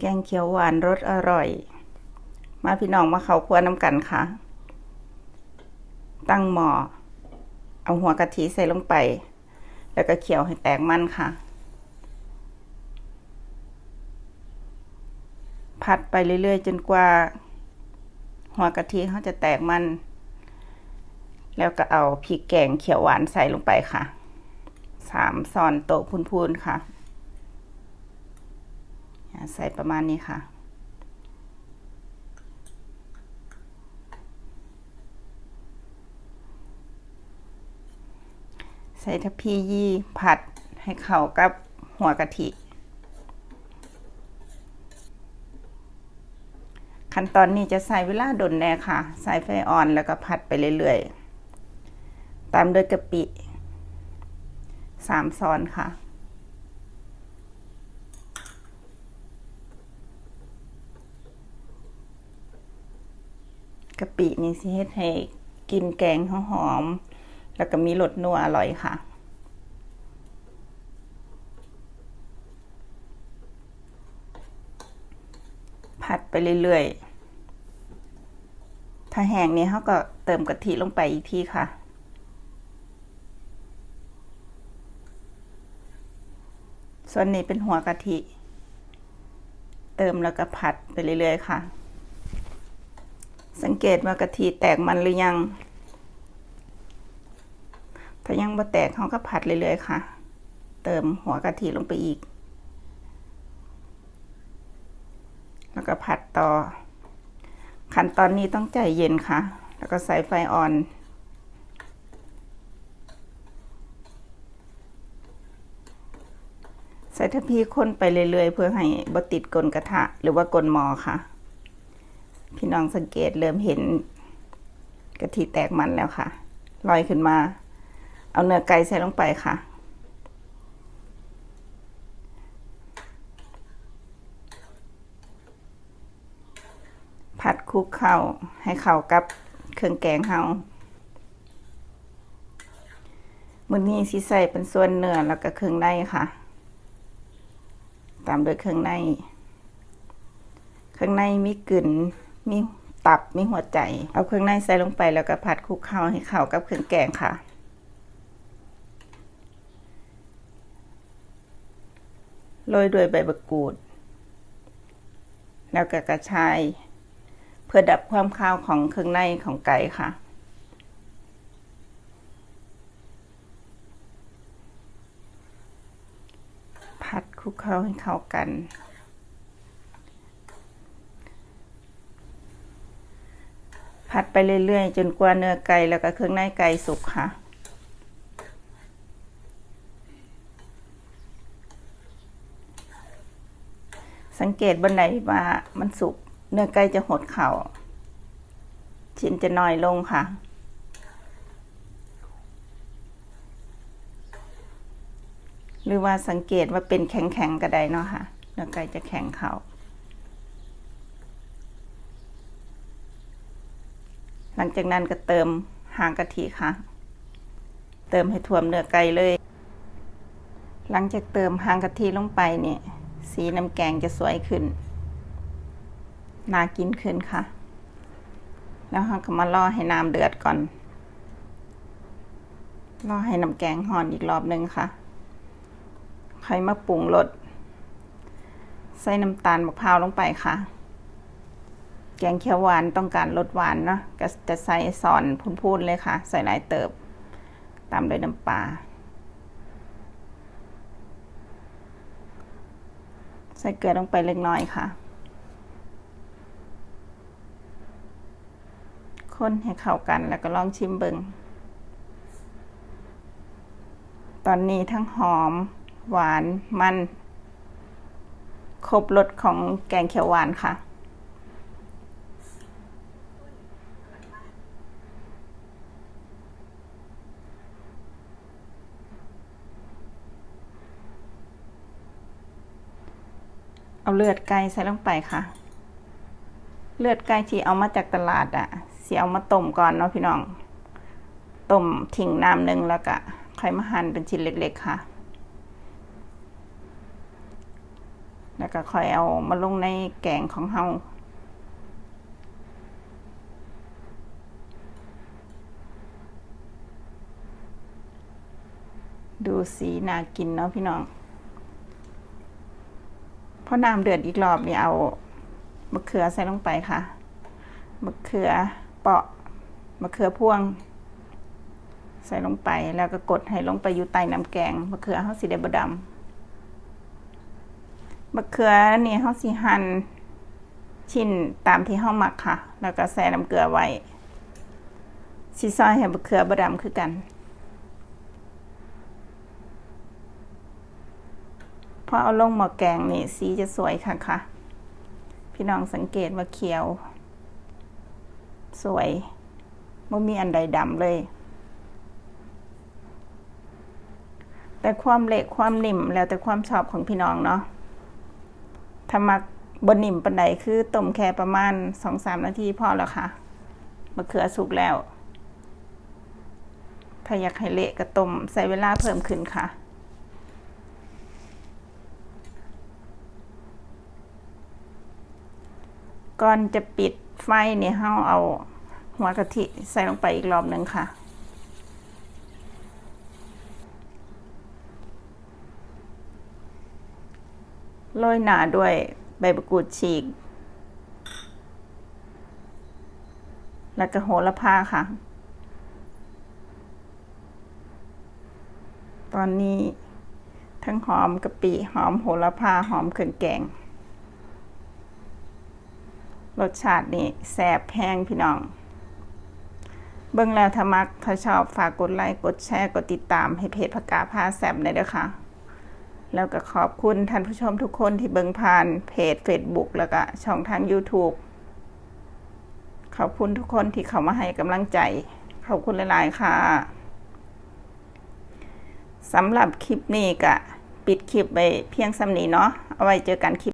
แกงเขียวหวานรสอร่อย มาพี่น้องมาเขาครัวน้ำกันค่ะ ตั้งหม้อเอาหัวกะทิใส่ลงไป แล้วก็เคี่ยวให้แตกมันค่ะ ผัดไปเรื่อยๆ จนกว่า หัวกะทิเขาจะแตกมัน แล้วก็เอาพริกแกงเขียวหวานใส่ลงไปค่ะสามซอนโตะพูนๆค่ะ ใส่ประมาณนี้ค่ะ ใส่ทัพพียี่ผัดให้เข้ากับหัวกะทิ ขั้นตอนนี้จะใส่เวลาดนแน่ค่ะ ใส่ไฟอ่อนแล้วก็ผัดไปเรื่อยๆ ตามด้วยกะปิสามซอนค่ะ กะปินี่สิเฮ็ดให้กินแกงหอมๆแล้วก็มีรสนัวอร่อยค่ะผัดไปเรื่อยๆ ถ้าแห้งนี่เขาก็เติมกะทิลงไปอีกทีค่ะ ส่วนนี้เป็นหัวกะทิ เติมแล้วก็ผัดไปเรื่อยๆ ค่ะ สังเกตว่ากะทิแตกมันหรือยัง ถ้ายังบ่แตกเขาก็ผัดเรื่อยๆค่ะ เติมหัวกะทิลงไปอีก แล้วก็ผัดต่อ ขั้นตอนนี้ต้องใจเย็นค่ะ แล้วก็ใส่ไฟอ่อนใส่ทัพพีคนไปเรื่อยๆ เพื่อให้บ่ติดกลนกระทะหรือว่ากลนหม้อค่ะ พี่น้องสังเกตเริ่มเห็นกะทิแตกมันแล้วค่ะ ลอยขึ้นมา เอาเนื้อไก่ใส่ลงไปค่ะ ผัดคลุกเข้าให้เข้ากับเครื่องแกงเฮามื้อนี้สิใส่เป็นส่วนเนื้อแล้วก็เครื่องในค่ะ ตามด้วยเครื่องใน เครื่องในมีกลิ่น มีตับมีหัวใจ เอาเครื่องในใส่ลงไปแล้วก็ผัดคลุกเข้าให้เข้ากับเครื่องแกงค่ะ โรยด้วยใบมะกรูด แล้วก็กระชาย เพื่อดับความคาวของเครื่องในของไก่ค่ะ ผัดคลุกเข้าให้เข้ากัน ผัดไปเรื่อยๆ จนกว่าเนื้อไก่แล้วก็เครื่องในไก่สุกค่ะ สังเกตบันไดว่ามันสุกเนื้อไก่จะหดเข่าชิ้นจะน้อยลงค่ะหรือว่าสังเกตว่าเป็นแข็งๆก็ได้เนาะค่ะเนื้อไก่จะแข็งเข่า ลังจากนั้นก็เติมหางกะทิค่ะ เติมให้ท่วมเนื้อไก่เลย หลังจากเติมหางกะทิลงไปเนี่ย สีน้ำแกงจะสวยขึ้น น่ากินขึ้นค่ะ แล้วเราก็มารอให้น้ำเดือดก่อนรอให้น้ำแกงห่อนอีกรอบหนึ่งค่ะ ใครมาปรุงรสใส่น้ำตาลมะพร้าวลงไปค่ะ แกงเขียวหวานต้องการรสหวานเนาะก็จะใส่ซอนพูนๆเลยค่ะ ใส่หลายเติบ ตามด้วยน้ำปลาใส่เกลือลงไปเล็กน้อยค่ะ คนให้เข้ากันแล้วก็ลองชิมเบิงตอนนี้ทั้งหอม หวานมัน ครบรสของแกงเขียวหวานค่ะ เอาเลือดไก่ใส่ลงไปค่ะ เลือดไก่ที่เอามาจากตลาดอะ่ะสีเอามาต้มก่อนเนาะพี่น้องต้มทิ้งน้ำหนึ่งแล้วก็ค่อยมาหั่นเป็นชิ้นเล็ก ๆ ค่ะ แล้วก็ค่อยเอามาลงในแกงของเฮาดูสีน่ากินเนาะพี่น้อง อน้ำเดือดอีกรอบนี่เอามะเขือใส่ลงไปค่ะมะเขือเปาะมะเขือพวง ใส่ลงไปแล้วก็กดให้ลงไปอยู่ใต้น้ำแกงมะเขือเฮาสิได้บ่ดำมะเขือนี่เฮาสิหั่นชิ้นตามที่เฮามักค่ะ แล้วก็ใส่น้ำเกลือไว้สิซอยให้มะเขือบ่ดำคือกัน พอเอาลงหม้อแกงนี่สีจะสวยค่ะค่ะ พี่น้องสังเกตว่าเขียว สวยไม่มีอันใดดำเลย แต่ความเละความนิ่มแล้วแต่ความชอบของพี่น้องเนาะถ้ามักบนนิ่มปันใดคือต้มแค่ประมาณสองสามนาทีพอแล้วค่ะมะเขือสุกแล้ว ถ้าอยากให้เละก็ต้มใส่เวลาเพิ่มขึ้นค่ะ ก่อนจะปิดไฟเนี่ยเฮาเอาหัวกะทิใส่ลงไปอีกรอบหนึ่งค่ะ โรยหนาด้วยใบมะกรูดฉีก แล้วก็โหระพาค่ะ ตอนนี้ทั้งหอมกะปิหอมโหระพาหอมเครื่องแกง รสชาตินี่แซบแห้งพี่น้อง เบิ่งแล้วถ้ามักถ้าชอบฝากกดไลค์กดแชร์กดติดตามให้เพจพกาพาแซ่บได้ด้วยค่ะ แล้วก็ขอบคุณท่านผู้ชมทุกคนที่เบิ่งผ่านเพจ Facebook แล้วก็ช่องทาง YouTube ขอบคุณทุกคนที่เข้ามาให้กำลังใจ ขอบคุณหลาย ๆ ค่ะสำหรับคลิปนี้ก็ปิดคลิปไปเพียงสำนีเนาะ เอาไว้เจอกันคลิป